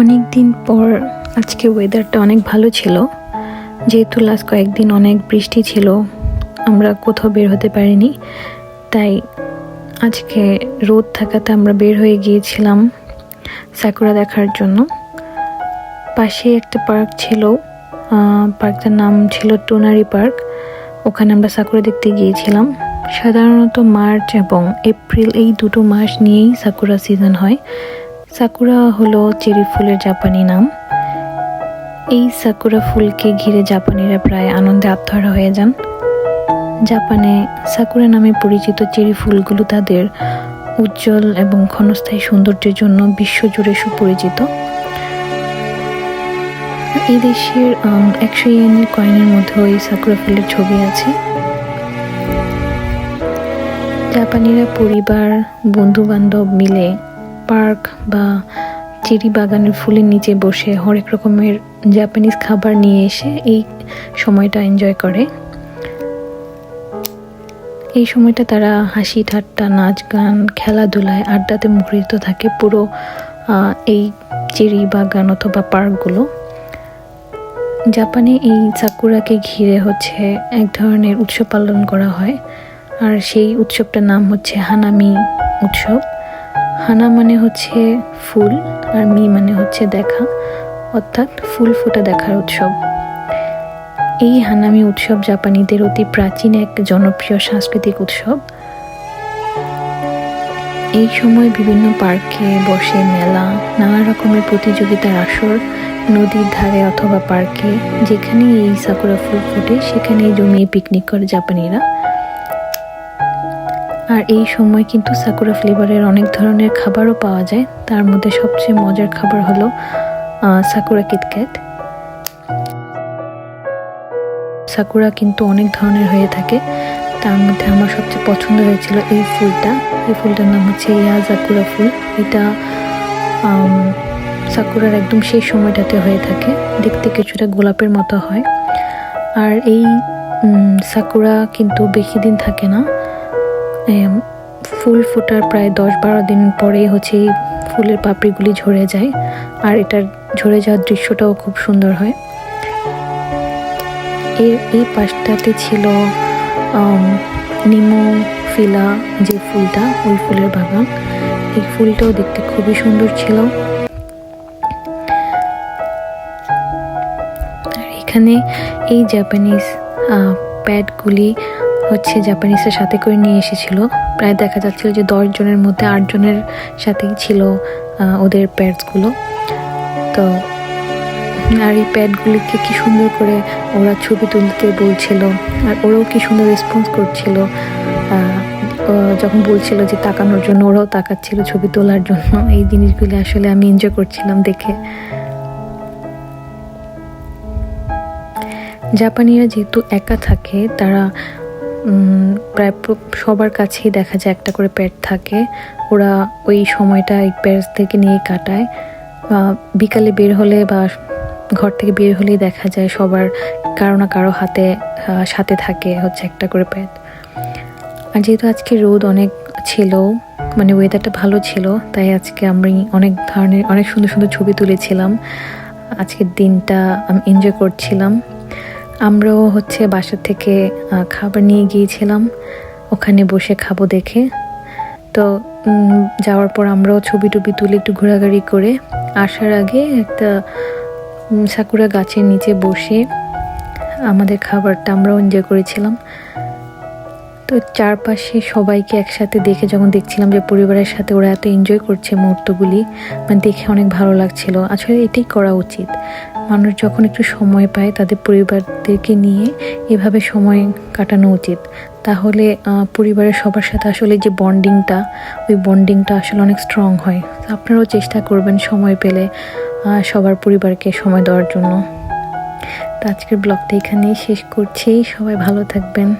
অনেক দিন পর আজকে ওয়েদারটা অনেক ভালো ছিল। যেহেতু লাস্ট কয়েকদিন অনেক বৃষ্টি ছিল, আমরা কোথাও বের হতে পারিনি। তাই আজকে রোদ থাকাতে আমরা বের হয়ে গিয়েছিলাম সাকুরা দেখার জন্য। পাশে একটা পার্ক ছিল পার্কটার নাম ছিল টোনারি পার্ক ওখানে আমরা সাকুরা দেখতে গিয়েছিলাম। সাধারণত মার্চ এবং এপ্রিল এই দুটো মাস নিয়েই সাকুরা সিজন হয়। সাকুরা হলো চেরি ফুলের জাপানি নাম। এই সাকুরা ফুলকে ঘিরে জাপানিরা প্রায় আনন্দে আত্মহারা হয়ে যান। জাপানে সাকুরা নামে পরিচিত চেরি ফুলগুলো তাদের উজ্জ্বল এবং ক্ষণস্থায়ী সৌন্দর্যের জন্য বিশ্বজুড়ে সুপরিচিত। এই দেশের একশো ইয়েনের কয়েনের মধ্যে ওই সাকুরা ফুলের ছবি আছে। জাপানিরা পরিবার বন্ধু বান্ধব মিলে পার্ক বা চেরি বাগানের ফুলের নিচে বসে হরেক রকমের জাপানিজ খাবার নিয়ে এসে এই সময়টা এনজয় করে। এই সময়টা তারা হাসি, ঠাট্টা, নাচ গান, খেলাধুলায় আড্ডাতে মুখরিত থাকে পুরো এই চেরি বাগান অথবা পার্কগুলো। জাপানে এই সাকুরাকে ঘিরে হচ্ছে এক ধরনের উৎসব পালন করা হয়। আর সেই উৎসবটার নাম হচ্ছে হানামি উৎসব। হানা মানে হচ্ছে ফুল আর মি মানে হচ্ছে দেখা, অর্থাৎ ফুল ফোটা দেখার উৎসব। এই হানামি উৎসব জাপানিদের অতি প্রাচীন এক জনপ্রিয় সাংস্কৃতিক উৎসব। এই সময় বিভিন্ন পার্কে বসে মেলা, নানা রকমের প্রতিযোগিতার আসর, নদীর ধারে অথবা পার্কে যেখানে এই সাকুরা ফুল ফোটে, সেখানেই জমিয়ে পিকনিক করে জাপানিরা। আর এই সময় কিন্তু সাকুরা ফ্লেভারের অনেক ধরনের খাবারও পাওয়া যায়। তার মধ্যে সবচেয়ে মজার খাবার হলো সাকুরা কিটক্যাট সাকুরা কিন্তু অনেক ধরনের হয়ে থাকে। তার মধ্যে আমার সবচেয়ে পছন্দ হয়েছিল এই ফুলটা। এই ফুলটার নাম হচ্ছে ইয়া সাকুরা ফুল। এটা সাকুরার একদম সেই সময়টাতে হয়ে থাকে। দেখতে কিছুটা গোলাপের মতো হয়। আর এই সাকুরা কিন্তু বেশি দিন থাকে না। ফুল ফোটার প্রায় দশ বারো দিন পরেই হচ্ছে এই ফুলের পাপড়িগুলি ঝরে যায়। আর এটার ঝরে যাওয়ার দৃশ্যটাও খুব সুন্দর হয়। এর এই পাশটাতে ছিল আম, নিমোফিলা যে ফুলটা ওই ফুলের বাগান। এই ফুলটাও দেখতে খুবই সুন্দর ছিল। আর এখানে এই জাপানিজ প্যাডগুলি হচ্ছে জাপানিজের সাথে করে নিয়ে এসেছিল। প্রায় দেখা যাচ্ছিল যে দশ জনের মধ্যে আটজনের সাথেই ছিল ওদের প্যাডসগুলো তো, আর এই প্যাডগুলিকে কী সুন্দর করে ওরা ছবি তুলতে বলছিল, আর ওরাও কী সুন্দর রেসপন্স করছিল যখন বলছিল যে তাকানোর জন্য, ওরাও তাকাচ্ছিল ছবি তোলার জন্য। এই জিনিসগুলি আসলে আমি এনজয় করছিলাম দেখে। জাপানিরা যেহেতু একা থাকে, তারা প্রায় সবার কাছেই দেখা যায় একটা করে প্যাড থাকে। ওরা ওই সময়টা এই থেকে নিয়ে কাটায়। আহ, বিকালে বের হলে বা ঘর থেকে বের হলেই দেখা যায় সবার কারও না কারও হাতে সাথে থাকে হচ্ছে একটা করে প্যাড আর যেহেতু আজকে রোদ অনেক ছিল মানে ওয়েদারটা ভালো ছিল তাই আজকে আমি অনেক ধরনের অনেক সুন্দর সুন্দর ছবি তুলেছিলাম। আজকের দিনটা আমি এনজয় করছিলাম। আমরাও হচ্ছে বাসা থেকে খাবার নিয়ে গিয়েছিলাম। ওখানে বসে খাব দেখে। তো যাওয়ার পর আমরাও ছবি টবি তুলে একটু ঘোরাঘুরি করে আসার আগে একটা সাকুরা গাছের নিচে বসে আমাদের খাবারটা আমরাও এনজয় করেছিলাম। তো চারপাশে সবাইকে একসাথে দেখে যখন দেখছিলাম যে পরিবারের সাথে ওরা এত এনজয় করছে মুহূর্তগুলি মানে দেখে অনেক ভালো লাগছিল। আসলে এটাই করা উচিত। মানুষ যখন একটু সময় পায় তাদের পরিবারদেরকে নিয়ে এভাবে সময় কাটানো উচিত। তাহলে পরিবারের সবার সাথে আসলে যে বন্ডিংটা ওই বন্ডিংটা আসলে অনেক স্ট্রং হয়। আপনারাও চেষ্টা করবেন সময় পেলে সবার পরিবারকে সময় দেওয়ার জন্য। তো আজকের ব্লগটা এখানেই শেষ করছি। সবাই ভালো থাকবেন।